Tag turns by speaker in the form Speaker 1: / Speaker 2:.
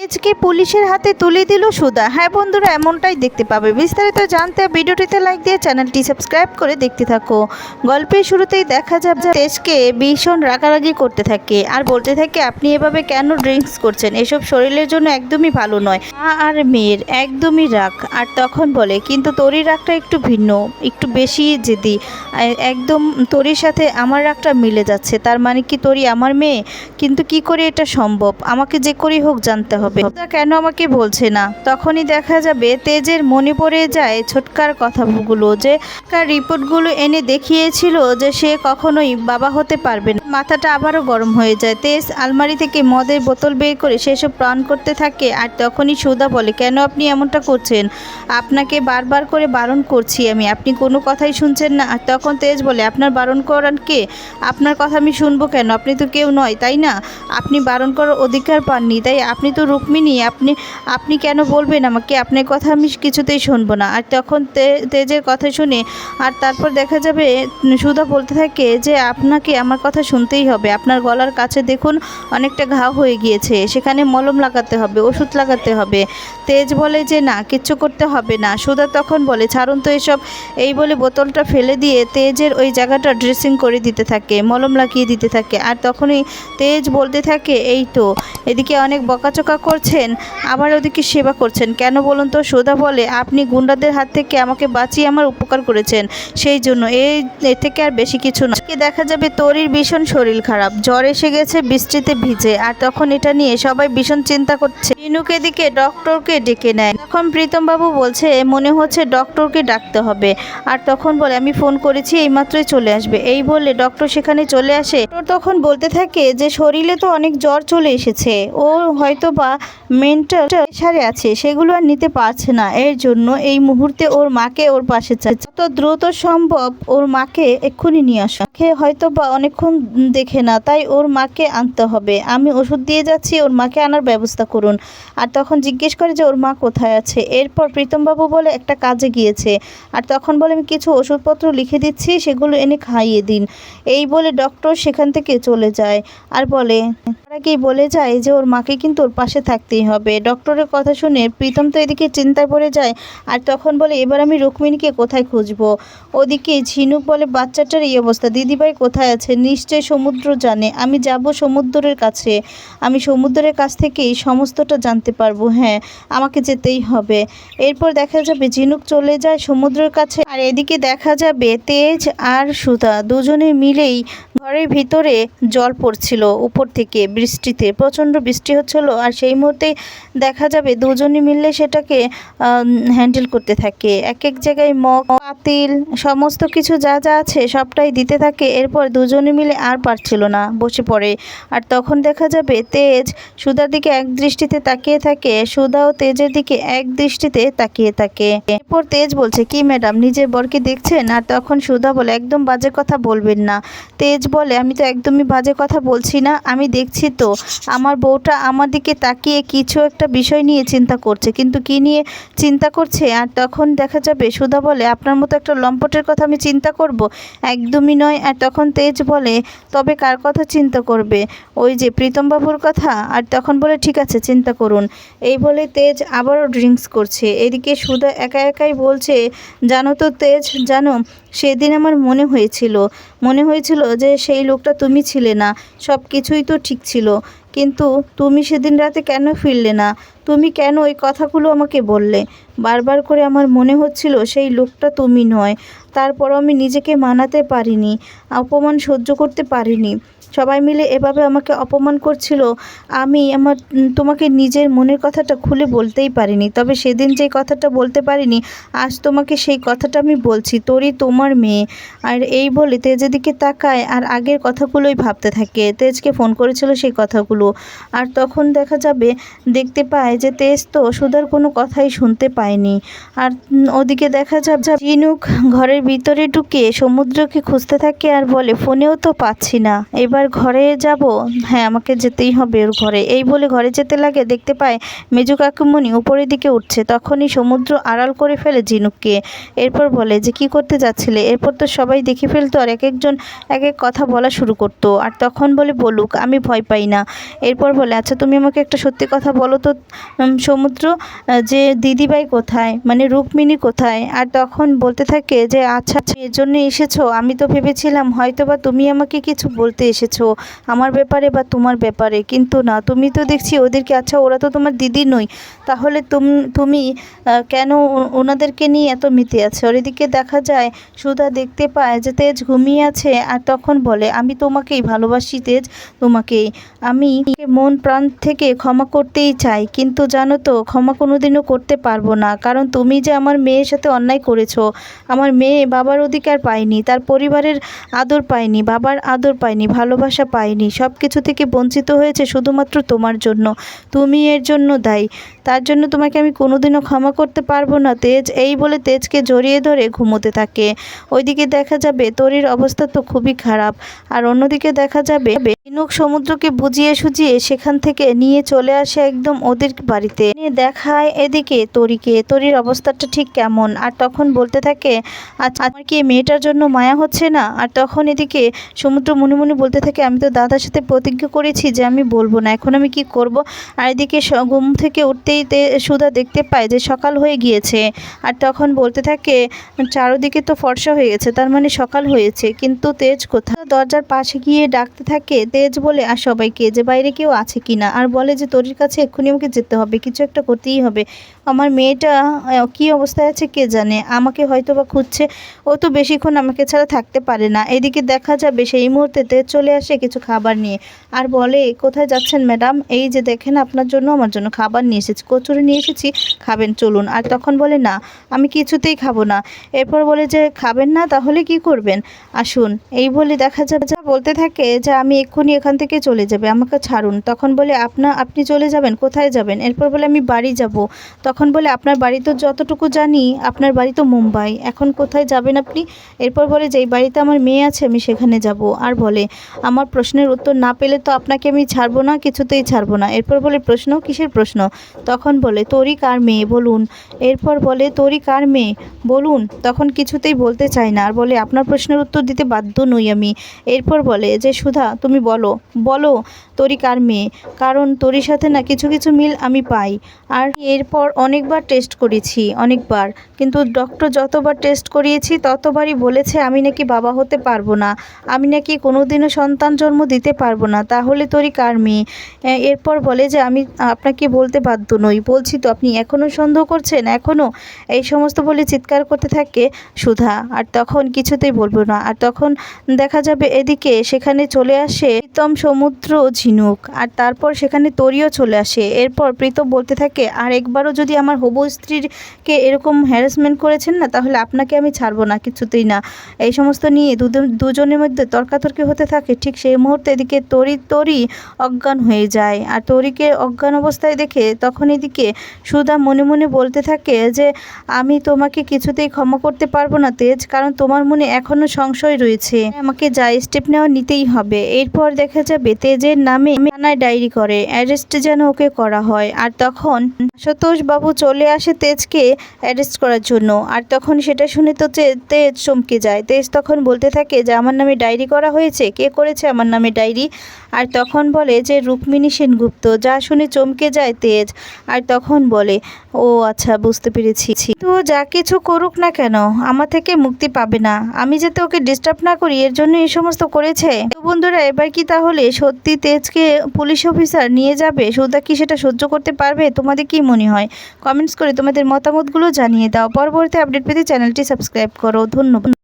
Speaker 1: তেজকে পুলিশের হাতে তুলে দিল সুদা হ্যাঁ বন্ধুরা, এমনটাই দেখতে পাবে। বিস্তারিত জানতে ভিডিওটিতে লাইক দিয়ে চ্যানেলটি সাবস্ক্রাইব করে দেখতে থাকো। গল্পের শুরুতেই দেখা যাবে তেজকে ভীষণ রাগারাগি করতে থাকে আর বলতে থাকে, আপনি এভাবে কেন ড্রিঙ্কস করছেন? এসব শরীরের জন্য একদমই ভালো নয়। মা আর মেয়ের একদমই রাগ। আর তখন বলে, কিন্তু তোরই রাগটা একটু ভিন্ন, একটু বেশি আ- একদম তোরির সাথে আমার রাগটা মিলে যাচ্ছে। তার মানে কি তোরই আমার মেয়ে? কিন্তু কি করে এটা সম্ভব? আমাকে যে করেই হোক জানতে হবে। তা কেন আমাকে বলছে না? তখনই দেখা যাবে তেজের মনে পড়ে যায় ছোটকার কথাগুলো যে রিপোর্টগুলো এনে দেখিয়েছিল যে সে কখনোই বাবা হতে পারবে না। মাথাটা আবারও গরম হয়ে যায়। তেজ আলমারি থেকে মদের বোতল বের করে সেসব প্রাণ করতে থাকে আর তখনই সুদা বলে, কেন আপনি এমনটা করছেন? আপনাকে বারবার করে বারণ করছি আমি। আপনি কোনো কথাই শুনছেন না। আর তখন তেজ বলে, আপনার বারণ করার কে? আপনার কথা আমি শুনব কেন? আপনি তো কেউ নয়, তাই না? আপনি বারণ করার অধিকার পাননি, তাই আপনি তো রুক্মিণী। আপনি আপনি কেন বলবেন আমাকে? আপনার কথা আমি কিছুতেই শুনব না। আর তখন তেজের কথা শুনে, আর তারপর দেখা যাবে, সুধা বলতে থাকে যে, আপনাকে আমার কথা শুনতেই হবে। আপনার গলার কাছে দেখুন, অনেকটা ঘা হয়ে গিয়েছে। সেখানে মলম লাগাতে হবে, ওষুধ লাগাতে হবে। তেজ বলে যে না, কিচ্ছু করতে হবে না। সুধা তখন বলে, ছাড়ুন তো এসব। এই বলে বোতলটা ফেলে দিয়ে তেজের ওই জায়গাটা ড্রেসিং করে দিতে থাকে, মলম লাগিয়ে দিতে থাকে। আর তখনই তেজ বলতে থাকে, এই তো, এদিকে অনেক বকাচকা করছেন, আবার ওদিকে সেবা করছেন। কেন বলুন তো? সুধা বলে, আপনি গুন্ডাদের হাত থেকে আমাকে বাঁচিয়ে আমার উপকার করেছেন। সেই জন্য এই থেকে আর বেশি কিছু না। দেখা যাবে তরির ভীষণ শরীর খারাপ। জ্বর এসে গেছে, বৃষ্টিতে ভিজে। আর তখন এটা নিয়ে সবাই ভীষণ চিন্তা করছে। রিনুকে দিকে ডক্টরকে ডেকে নেয়। তখন প্রীতম বাবু বলছে, মনে হচ্ছে ডক্টরকে ডাকতে হবে। আর তখন বলে, আমি ফোন করেছি, এইমাত্রই চলে আসবে। এই বলে ডক্টর সেখানে চলে আসে। তখন বলতে থাকে যে, শরীরে তো অনেক জ্বর চলে এসেছে। ও হয়তো বা মেন্টাল প্রেশারে আছে, সেগুলো আর নিতে পারছে না। এর জন্য এই মুহূর্তে ওর মাকে ওর পাশে চাই। যত দ্রুত সম্ভব ওর মাকে এক্ষুনি নিয়ে আসা হয়তো বা অনেকক্ষণ দেখে না, তাই ওর মাকে আনতে হবে। আমি ওষুধ দিয়ে যাচ্ছি, ওর মাকে আনার ব্যবস্থা করুন। আর তখন জিজ্ঞেস করে যে ওর মা কোথায় আছে। এরপর প্রীতমবাবু বলে, একটা কাজে গিয়েছে। আর তখন বলে, আমি কিছু ওষুধপত্র লিখে দিচ্ছি, সেগুলো এনে খাইয়ে দিন। এই বলে ডক্টর সেখান থেকে চলে যায়। আর বলে কি বলে যায় যে ওর মাকে কিন্তু ওর পাশে থাকতেই হবে? ডক্টরের কথা শুনে প্রীতম তো এদিকে চিন্তায় পড়ে যায়। আর তখন বলে, এবার আমি রুক্মিণীকে কোথায় খুঁজবো? ওদিকে ঝিনুক বলে, বাচ্চাটার এই অবস্থা। দিদিভাই কোথায় আছে? নিশ্চয় সমুদ্র জানে, আমি যাব সমুদ্রের কাছে। আমি সমুদ্রের কাছ থেকেই সমস্তটা জানতে পারব হ্যাঁ আমাকে যেতেই হবে। এরপর দেখা যাবে ঝিনুক চলে যায় সমুদ্রের কাছে। আর এদিকে দেখা যাবে তেজ আর সুধা দুজনে মিলেই ঘরের ভিতরে জল পড়ছিল উপর থেকে বৃষ্টিতে। প্রচণ্ড বৃষ্টি হচ্ছিল আর সেই মুহূর্তে দেখা যাবে দুজনে মিললে সেটাকে হ্যান্ডেল করতে থাকে। এক এক জায়গায় মগ, পাতিল, সমস্ত কিছু যা যা আছে সবটাই দিতে থাকে। এরপর দুজনে মিলে আর পারছিল না, বসে পড়ে। আর তখন দেখা যাবে তেজ সুধার দিকে এক দৃষ্টিতে তাকিয়ে থাকে, সুধা ও তেজের দিকে এক দৃষ্টিতে তাকিয়ে থাকে। এরপর তেজ বলছে, কি ম্যাডাম, নিজের বরকে দেখছেন? আর তখন সুধা বলে, একদম বাজে কথা বলবেন না। তেজ বলে, আমি তো একদমই বাজে কথা বলছি না, আমি দেখছি তো। আমার বউটা আমার দিকে তাকিয়ে কিছু একটা বিষয় নিয়ে চিন্তা করছে, কিন্তু কি নিয়ে চিন্তা করছে? আর তখন দেখা যাবে, সুধা বলে, আপনার মতো একটা লম্পটের কথা আমি চিন্তা করব? একদমই নয়। আর তখন তেজ বলে তবে কার কথা চিন্তা করবে? ওই যে প্রীতমবাবুর কথা? আর তখন বলে, ঠিক আছে, চিন্তা করুন। এই বলে তেজ আবারও ড্রিঙ্কস করছে। এদিকে সুধা একা একাই বলছে, জানো তো তেজ, জানো, সেদিন আমার মনে হয়েছিল মনে হয়েছিল যে সেই লোকটা তুমি ছিলে না সব কিছুই তো ঠিক ছিল। কিন্তু তুমি সেদিন রাতে কেন ফিরলে না? তুমি কেন ওই কথাগুলো আমাকে বললে? বারবার করে আমার মনে হচ্ছিল সেই লোকটা তুমি নয়। তারপর আমি নিজেকে মানাতে পারিনি, অপমান সহ্য করতে পারিনি। সবাই মিলে এভাবে আমাকে অপমান করছিল, আমি আমার তোমাকে নিজের মনের কথাটা খুলে বলতেই পারিনি। তবে সেদিন যে কথাটা বলতে পারিনি, আজ তোমাকে সেই কথাটা আমি বলছি, তোরই তোমার মেয়ে। আর এই বলে তেজের দিকে তাকায় আর আগের কথাগুলোই ভাবতে থাকে। তেজকে ফোন করেছিল সেই কথাগুলো। আর তখন দেখা যাবে, দেখতে পায় যে তেজ তো সুধার কোনো কথাই শুনতে পায়নি। আর ওদিকে দেখা যাবে যে ঝিনুক ঘরের ভিতরে ঢুকে সমুদ্রকে খুঁজতে থাকে আর বলে, ফোনেও তো পাচ্ছি না। এবার আর ঘরে যাব? হ্যাঁ আমাকে যেতেই হবে ওর ঘরে। এই বলে ঘরে যেতে লাগে দেখতে পায় মেজু কাকুমণি উপরের দিকে উঠছে। তখনই সমুদ্র আড়াল করে ফেলে ঝিনুককে। এরপর বলে যে কি করতে যাচ্ছিলে? এরপর তো সবাই দেখে ফেলতো আর এক একজন এক এক কথা বলা শুরু করতো। আর তখন বলে বলুক আমি ভয় পাই না। এরপর বলে আচ্ছা তুমি আমাকে একটা সত্যি কথা বলো তো সমুদ্র যে দিদিভাই কোথায়? মানে রুক্মিণী কোথায়? আর তখন বলতে থাকে যে আচ্ছা আচ্ছা, এর জন্য এসেছ। আমি তো ভেবেছিলাম হয়তো বা তুমি আমাকে কিছু বলতে এসেছ। আমার ব্যাপারে বা তোমার ব্যাপারে। কিন্তু না, তুমি তো দেখছি ওদেরকে আচ্ছা ওরা তো তোমার দিদি নই। তাহলে তুম, তুমি কেন ওনাদেরকে নিয়ে এত মিতে আছে? ওর এদিকে দেখা যায়, সুধা দেখতে পায় যে তেজ ঘুমিয়ে আছে আর তখন বলে, আমি তোমাকেই ভালোবাসি, তেজ, তোমাকেই। আমি মন প্রাণ থেকে ক্ষমা করতেই চাই, কিন্তু জানো তো, ক্ষমা কোনোদিনও করতে পারব না। কারণ তুমি যে আমার মেয়ের সাথে অন্যায় করেছ, আমার মেয়ে বাবার অধিকার পায়নি, তার পরিবারের আদর পায়নি, বাবার আদর পায়নি ভালোবাসা পায়নি সব কিছু থেকে বঞ্চিত হয়েছে শুধুমাত্র তোমার জন্য। তুমি এর জন্য দায়ী। তার জন্য তোমাকে আমি কোনোদিনও ক্ষমা করতে পারব না। তেজ এই বলে তেজকে জড়িয়ে ধরে ঘুমোতে থাকে। ওইদিকে দেখা যাবে তরির অবস্থা তো খুবই খারাপ। আর অন্যদিকে দেখা যাবে ঝিনুক সমুদ্রকে বুঝিয়ে সুজিয়ে সেখান থেকে নিয়ে চলে আসে একদম ওদের বাড়িতে। দেখায় এদিকে তরিকে, তরির অবস্থাটা ঠিক কেমন? আর তখন বলতে থাকে আচ্ছা আমার কি মেয়েটার জন্য মায়া হচ্ছে না? আর তখন এদিকে সমুদ্র মনে মনে বলতে থাকে, আমি তো দাদার সাথে প্রতিজ্ঞা করেছি যে আমি বলব না, এখন আমি কি করব? আর এদিকে ঘুম থেকে উঠতেই সুধা দেখতে পায় যে সকাল হয়ে গিয়েছে। আর তখন বলতে থাকে, চারোদিকে তো ফর্সা হয়ে গেছে, তার মানে সকাল হয়েছে। কিন্তু তেজ কোথাও দরজার পাশে গিয়ে ডাকতে থাকে, তেজ বলে, আর সবাইকে, যে বাইরে কেউ আছে কিনা আর বলে যে, তোর কাছে এক্ষুনি আমাকে যেতে হবে, কিছু একটা করতেই হবে। আমার মেয়েটা কী অবস্থায় আছে কে জানে? আমাকে হয়তো বা খুঁজছে। ও তো বেশিক্ষণ আমাকে ছাড়া থাকতে পারে না। এদিকে দেখা যাবে, সেই মুহূর্তে তেজ চলে আসে কিছু খাবার নিয়ে। আর বলে, কোথায় যাচ্ছেন ম্যাডাম? এই যে দেখেন, আপনার জন্য আমার জন্য খাবার নিয়ে এসেছি। কচুরি নিয়ে এসেছি, খাবেন, চলুন। আর তখন বলে, না, আমি কিছুতেই খাব না। এরপর বলে যে, খাবেন না, তাহলে কি করবেন? আসুন। এই বলে দেখা যাবে বলতে থাকে যে আমি এক্ষুনি এখান থেকে চলে যাবে, আমাকে ছাড়ুন। তখন বলে, আপনা, আপনি চলে যাবেন, কোথায় যাবেন? এরপর বলে, আমি বাড়ি যাব। তখন বলে, আপনার বাড়ি তো যতটুকু জানি, আপনার বাড়ি তো মুম্বাই। এখন কোথায় যাবেন আপনি? এরপর বলে, যেই বাড়িতে আমার মেয়ে আছে, আমি সেখানে যাব। আর বলে, আমার প্রশ্নের উত্তর না পেলে তো আপনাকে আমি ছাড়বো না, কিছুতেই ছাড়বো না। এরপর বলে, প্রশ্ন? কিসের প্রশ্ন? তখন বলে, তোরই কার মেয়ে? বলুন। এরপর বলে, তোরই কার মেয়ে? বলুন। তখন কিছুতেই বলতে চায় না। আর বলে, আপনার প্রশ্নের উত্তর দিতে বাধ্য নই আমি। এরপর বলে যে, সুধা, তুমি বলো। বলো, তোরই কার মেয়ে? কারণ তোরই সাথে না কিছু কিছু মিল আমি পাই। আর এরপর অনেকবার টেস্ট করেছি, অনেকবার। কিন্তু ডক্টর যতবার টেস্ট করিয়েছি, ততবারই বলেছে আমি নাকি বাবা হতে পারব না। আমি নাকি কোনোদিনও সন্তান জন্ম দিতে পারব না। তাহলে তোরই কার মেয়ে? এরপর বলে যে, আমি আপনাকে বলতে বাধ্য নই। বলছি তো, আপনি এখনও সন্দেহ করছেন? এখনও? এই সমস্ত বলে চিৎকার করতে থাকে সুধা। আর তখন কিছুতেই বলব না। আর তখন দেখা যাবে এদিকে সেখানে চলে আসে প্রীতম সমুদ্র ঝিনুক, আর তারপর সেখানে তরিও চলে আসে। এরপর প্রীতম বলতে থাকে, আর একবারও যদি আমার হবু স্ত্রীকে এরকম হ্যারাসমেন্ট করেছেন না, তাহলে আপনাকে আমি ছাড়বো না, কিছুতেই না। এই সমস্ত নিয়ে দুজন দুজনের মধ্যে তর্কাতর্কি হতে থাকে। ঠিক সেই মুহূর্তে এদিকে তরি তরি অজ্ঞান হয়ে যায়, আর তরিকে অজ্ঞান অবস্থায় দেখে তখন এদিকে সুদা মনে মনে বলতে থাকে যে, আমি তোমাকে কিছুতেই ক্ষমা করতে পারব না, তেজ, কারণ তোমার মনে এখনও সংশয় রয়েছে। আমাকে যা স্টেপ নেওয়া নিতেই হবে। এরপর দেখা যাবে তেজের নামে থানায় ডায়েরি করে, অ্যারেস্ট যেন ওকে করা হয়। আর তখন আশুতোষ বাবু চলে আসে তেজকে অ্যারেস্ট করার জন্য। আর তখন সেটা শুনে তো তেজ চমকে যায়। তেজ তখন বলতে থাকে যে, আমার নামে ডায়েরি করা হয়েছে? কে করেছে আমার নামে ডায়েরি? আর তখন বলে যে, রুক্মিণী সেনগুপ্ত। যা শুনে চমকে যায় তেজ। আর তখন বলে ও আচ্ছা বুঝতে পেরেছি। তো যা কিছু করুক না কেন, আমার থেকে মুক্তি পাবে না। আমি যাতে ওকে ডিস্টার্ব না করি, এর জন্য এই সমস্ত করেছে। তো বন্ধুরা, এবার কি তাহলে? সত্যি তেজকে পুলিশ অফিসার নিয়ে যাবে? সুদা কি সেটা সহ্য করতে পারবে? তোমাদের কি মনে হয়? কমেন্টস করে তোমাদের মতামতগুলো জানিয়ে দাও। পরবর্তী আপডেট পেতে চ্যানেলটি সাবস্ক্রাইব করো। ধন্যবাদ।